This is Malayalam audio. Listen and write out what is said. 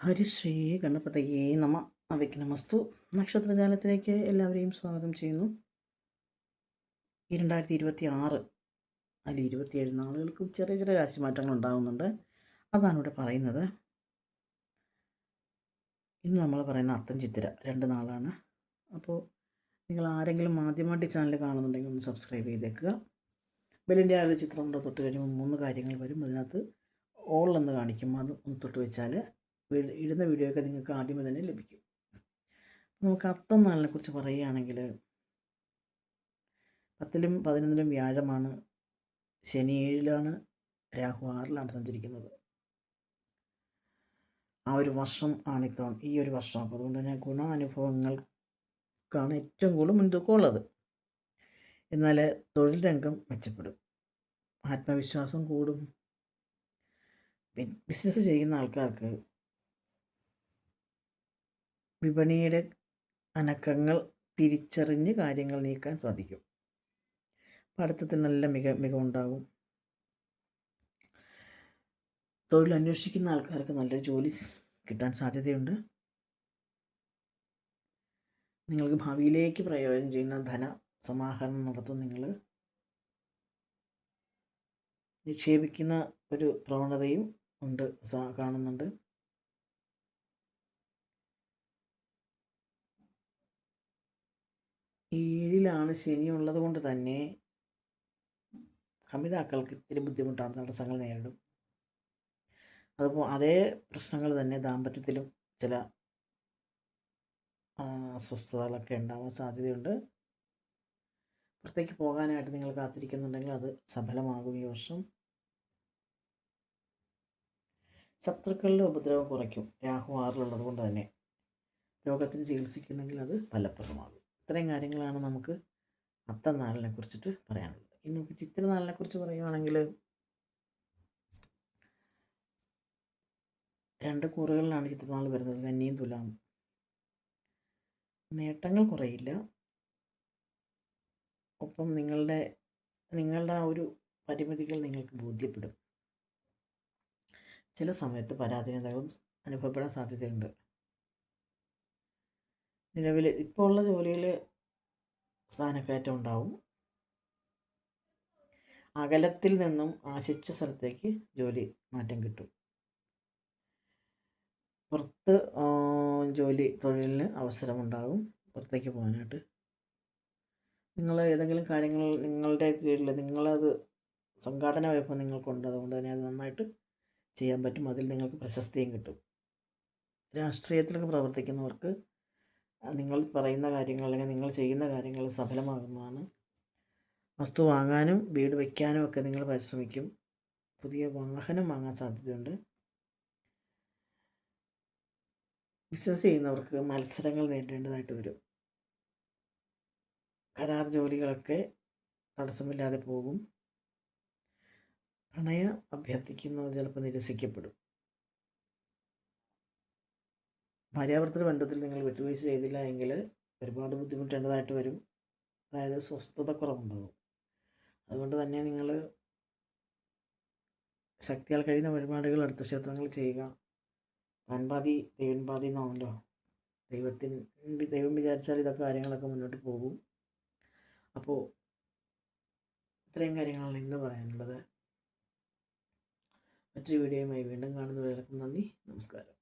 ഹരിശ്രീ ഗണപതയേ നമ. അവയ്ക്കനമസ്തു നക്ഷത്രജാലത്തിലേക്ക് എല്ലാവരെയും സ്വാഗതം ചെയ്യുന്നു. ഈ രണ്ടായിരത്തി ഇരുപത്തി ആറ് അതിൽ ഇരുപത്തിയേഴ് നാളുകൾക്ക് ചെറിയ ചെറിയ രാശിമാറ്റങ്ങൾ ഉണ്ടാകുന്നുണ്ട് അതാണ് ഇവിടെ പറയുന്നത്. ഇന്ന് നമ്മൾ പറയുന്ന അത്തം ചിത്തിര രണ്ട് നാളാണ്. അപ്പോൾ നിങ്ങൾ ആരെങ്കിലും ആദ്യമായിട്ട് ചാനൽ കാണുന്നുണ്ടെങ്കിൽ ഒന്ന് സബ്സ്ക്രൈബ് ചെയ്തേക്കുക. ബലിന്റെ ആദ്യ ചിത്രം തൊട്ട് കഴിയുമ്പോൾ മൂന്ന് കാര്യങ്ങൾ വരും. അതിനകത്ത് ഓൾ എന്ന് കാണിക്കും. അത് ഒന്ന് തൊട്ട് വെച്ചാൽ ഇടുന്ന വീഡിയോ ഒക്കെ നിങ്ങൾക്ക് ആദ്യമേ തന്നെ ലഭിക്കും. നമുക്ക് അത്തം നാളിനെ കുറിച്ച് പറയുകയാണെങ്കിൽ പത്തിലും പതിനൊന്നിലും വ്യാഴമാണ് ശനി ഏഴിലാണ് രാഹു ആറിലാണ് സഞ്ചരിക്കുന്നത്. ആ ഒരു വർഷം ആണ് ഇത്തവണ ഈ ഒരു വർഷം. അപ്പോൾ അതുകൊണ്ട് തന്നെ ഗുണാനുഭവങ്ങൾക്കാണ് ഏറ്റവും കൂടുതൽ മുൻതൂക്കമുള്ളത് എന്നാൽ തൊഴിൽ രംഗം മെച്ചപ്പെടും. ആത്മവിശ്വാസം കൂടും. ബിസിനസ് ചെയ്യുന്ന ആൾക്കാർക്ക് വിപണിയുടെ അനക്കങ്ങൾ തിരിച്ചറിഞ്ഞ് കാര്യങ്ങൾ നീക്കാൻ സാധിക്കും. പഠിത്തത്തിൽ നല്ല മിക മികവുണ്ടാകും തൊഴിൽ അന്വേഷിക്കുന്ന ആൾക്കാർക്ക് നല്ലൊരു ജോലി കിട്ടാൻ സാധ്യതയുണ്ട്. നിങ്ങൾക്ക് ഭാവിയിലേക്ക് പ്രയോജനം ചെയ്യുന്ന ധന സമാഹരണം നടത്തും നിങ്ങൾ നിക്ഷേപിക്കുന്ന ഒരു പ്രവണതയും ഉണ്ട് കാണുന്നുണ്ട്. ഏഴിലാണ് ശനി ഉള്ളത് കൊണ്ട് തന്നെ കമിതാക്കൾക്ക് ഇത്തിരി ബുദ്ധിമുട്ടാണ്. തടസ്സങ്ങൾ നേരിടും. അതുപോ അതേ പ്രശ്നങ്ങൾ തന്നെ ദാമ്പത്യത്തിലും ചില അസ്വസ്ഥതകളൊക്കെ ഉണ്ടാവാൻ സാധ്യതയുണ്ട്. പുറത്തേക്ക് പോകാനായിട്ട് നിങ്ങൾ കാത്തിരിക്കുന്നുണ്ടെങ്കിൽ അത് സഫലമാകും ഈ വർഷം. ശത്രുക്കളുടെ ഉപദ്രവം കുറയ്ക്കും. രാഹു ആറിലുള്ളത് കൊണ്ട് തന്നെ. രോഗത്തിന് ചികിത്സിക്കുന്നെങ്കിൽ അത് ഫലപ്രദമാകും. ഇത്രയും കാര്യങ്ങളാണ് നമുക്ക് അത്തനാളിനെ കുറിച്ചിട്ട് പറയാനുള്ളത്. ഇനി നമുക്ക് ചിത്രനാളിനെ കുറിച്ച് പറയുവാണെങ്കിൽ രണ്ട് കൂറുകളിലാണ് ചിത്രനാൾ വരുന്നത്. കന്നിയും തുലാം നേട്ടങ്ങൾ കുറയില്ല. ഒപ്പം നിങ്ങളുടെ നിങ്ങളുടെ ആ ഒരു പരിമിതികൾ നിങ്ങൾക്ക് ബോധ്യപ്പെടും. ചില സമയത്ത് പരാധീനതകളും അനുഭവപ്പെടാൻ സാധ്യതയുണ്ട്. നിലവിൽ ഇപ്പോൾ ഉള്ള ജോലിയിൽ സ്ഥാനക്കയറ്റം ഉണ്ടാവും. അകലത്തിൽ നിന്നും ആശിച്ച സ്ഥലത്തേക്ക് ജോലി മാറ്റം കിട്ടും. പുറത്ത് ജോലി തൊഴിലിന് അവസരമുണ്ടാകും. പുറത്തേക്ക് പോകാനായിട്ട്. നിങ്ങൾ ഏതെങ്കിലും കാര്യങ്ങൾ നിങ്ങളുടെ കീഴിൽ നിങ്ങളത് സംഘാടന വൈഭവം നിങ്ങൾക്കുണ്ട്. അതുകൊണ്ട് തന്നെ അത് നന്നായിട്ട് ചെയ്യാൻ പറ്റും. അതിൽ നിങ്ങൾക്ക് പ്രശസ്തിയും കിട്ടും. രാഷ്ട്രീയത്തിലൊക്കെ പ്രവർത്തിക്കുന്നവർക്ക് നിങ്ങൾ പറയുന്ന കാര്യങ്ങൾ അല്ലെങ്കിൽ നിങ്ങൾ ചെയ്യുന്ന കാര്യങ്ങൾ സഫലമാകുന്നതാണ്. വസ്തു വാങ്ങാനും വീട് വയ്ക്കാനും ഒക്കെ നിങ്ങൾ പരിശ്രമിക്കും. പുതിയ വാഹനം വാങ്ങാൻ സാധ്യതയുണ്ട്. ബിസിനസ് ചെയ്യുന്നവർക്ക് മത്സരങ്ങൾ നേരിടേണ്ടതായിട്ട് വരും. കരാർ ജോലികളൊക്കെ തടസ്സമില്ലാതെ പോകും. പ്രണയം അഭ്യർത്ഥിക്കുന്നത് ചിലപ്പോൾ നിരസിക്കപ്പെടും. ഭാര്യാഭർത്തൃ ബന്ധത്തിൽ നിങ്ങൾ വിട്ടുവീഴ്ച ചെയ്തില്ല എങ്കിൽ ഒരുപാട് ബുദ്ധിമുട്ടേണ്ടതായിട്ട് വരും. അതായത് സ്വസ്ഥത കുറവുണ്ടാകും അതുകൊണ്ട് തന്നെ നിങ്ങൾ ശക്തിയാൽ കഴിയുന്ന വഴിപാടുകൾ അടുത്ത ക്ഷേത്രങ്ങൾ ചെയ്യുക. താൻപാതി ദൈവൻപാതി എന്നാണല്ലോ ദൈവത്തിന് ദൈവം വിചാരിച്ചാൽ ഇതൊക്കെ കാര്യങ്ങളൊക്കെ മുന്നോട്ട് പോകും. അപ്പോൾ ഇത്രയും കാര്യങ്ങളാണ് ഇന്ന് പറയാനുള്ളത്. മറ്റൊരു വീഡിയോയുമായി വീണ്ടും കാണുന്നവരെല്ലാവർക്കും